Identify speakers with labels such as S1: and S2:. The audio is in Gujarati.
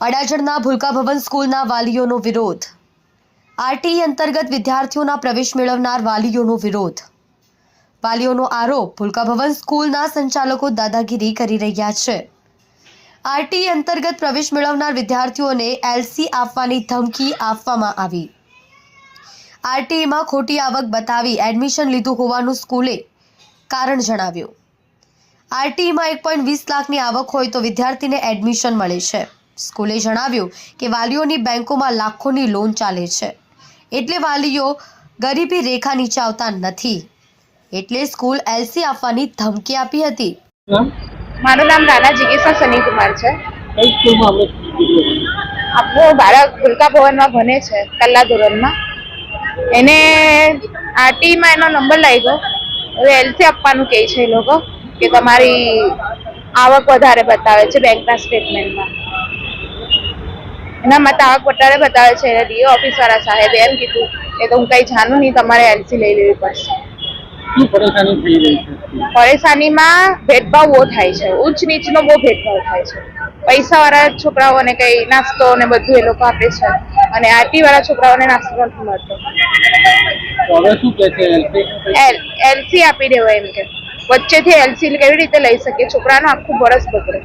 S1: અડાજણના ભૂલકા ભવન સ્કૂલના વાલીઓનો વિરોધ. આરટીઈ અંતર્ગત વિદ્યાર્થીઓના પ્રવેશ મેળવનાર વાલીઓનો વિરોધ. વાલીઓનો આરોપ ભૂલકા ભવન સ્કૂલના સંચાલકો દાદાગીરી કરી રહ્યા છે. આરટીઈ અંતર્ગત પ્રવેશ મેળવનાર વિદ્યાર્થીઓને એલસી આપવાની ધમકી આપવામાં આવી. આરટીઈમાં ખોટી આવક બતાવી એડમિશન લીધું હોવાનું સ્કૂલે કારણ જણાવ્યું. આરટીઈમાં એક પોઈન્ટ વીસ લાખની આવક હોય તો વિદ્યાર્થીને એડમિશન મળે છે. સ્કૂલે જણાવ્યું કે વાલીઓની બેંકોમાં લાખોની લોન ચાલે છે. એટલે વાલીઓ ગરીબી રેખા નીચે આવતા નથી. એટલે સ્કૂલ એલસી આપવાની ધમકી આપી હતી?
S2: મારું નામ રાના જિગીસા સનીકુમાર છે. આપણું બાળક ભૂલકા ભવનમાં ભણે છે પહેલા ધોરણમાં. એને આરટીમાં એનો નંબર લાગ્યો. હવે એલસી આપવાનું કહે છે એ લોકો કે તમારી આવક વધારે બતાવે છે બેંકના સ્ટેટમેન્ટમાં એના માટે આવક વધારે બતાવે છે એને ડીઓ ઓફિસવાળા સાહેબે એમ કીધું કે તો હું કંઈ જાણું નહીં તમારે એલસી લઈ લેવી પડશે. પરેશાનીમાં ભેદભાવ બહુ થાય છે ઉચ્ચ નીચનો બહુ ભેદભાવ થાય છે. પૈસાવાળા છોકરાઓને કઈ નાસ્તો ને બધું એ લોકો આપે છે અને આરટી વાળા છોકરાઓને નાસ્તો નથી મળતો. એલસી આપી દેવાય એમ કે. વચ્ચેથી એલસી કેવી રીતે લઈ શકીએ છોકરાનું આખું વરસ બગડે.